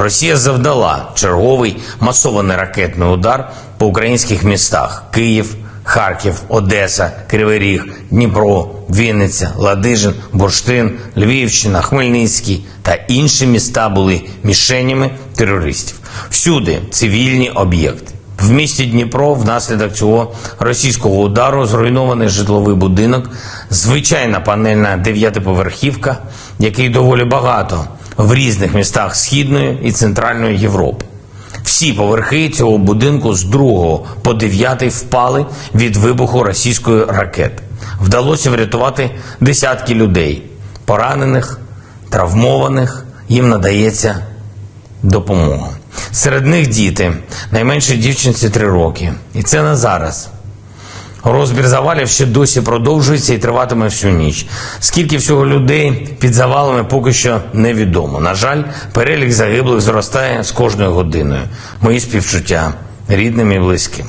Росія завдала черговий масований ракетний удар по українських містах: Київ, Харків, Одеса, Кривий Ріг, Дніпро, Вінниця, Ладижин, Бурштин, Львівщина, Хмельницький та інші міста були мішенями терористів. Всюди цивільні об'єкти. В місті Дніпро внаслідок цього російського удару зруйнований житловий будинок, звичайна панельна дев'ятиповерхівка, який доволі багато в різних містах Східної і Центральної Європи. Всі поверхи цього будинку з 2 по 9 впали від вибуху російської ракети. Вдалося врятувати десятки людей, поранених, травмованих. Їм надається допомога. Серед них діти, найменшій дівчинці 3 роки. І це не зараз. Розбір завалів ще досі продовжується і триватиме всю ніч. Скільки всього людей під завалами поки що невідомо. На жаль, перелік загиблих зростає з кожною годиною. Мої співчуття рідним і близьким.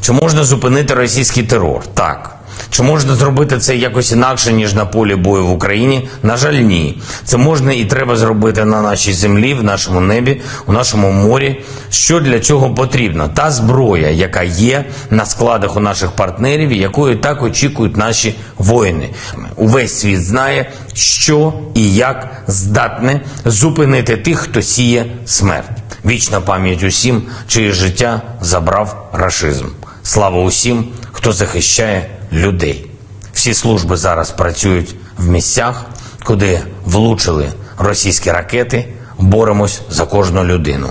Чи можна зупинити російський терор? Так. Чи можна зробити це якось інакше, ніж на полі бою в Україні? На жаль, ні. Це можна і треба зробити на нашій землі, в нашому небі, у нашому морі. Що для цього потрібно? Та зброя, яка є на складах у наших партнерів, якої так очікують наші воїни. Увесь світ знає, що і як здатне зупинити тих, хто сіє смерть. Вічна пам'ять усім, чиє життя забрав рашизм. Слава усім, хто захищає людей. Всі служби зараз працюють в місцях, куди влучили російські ракети. Боремось за кожну людину.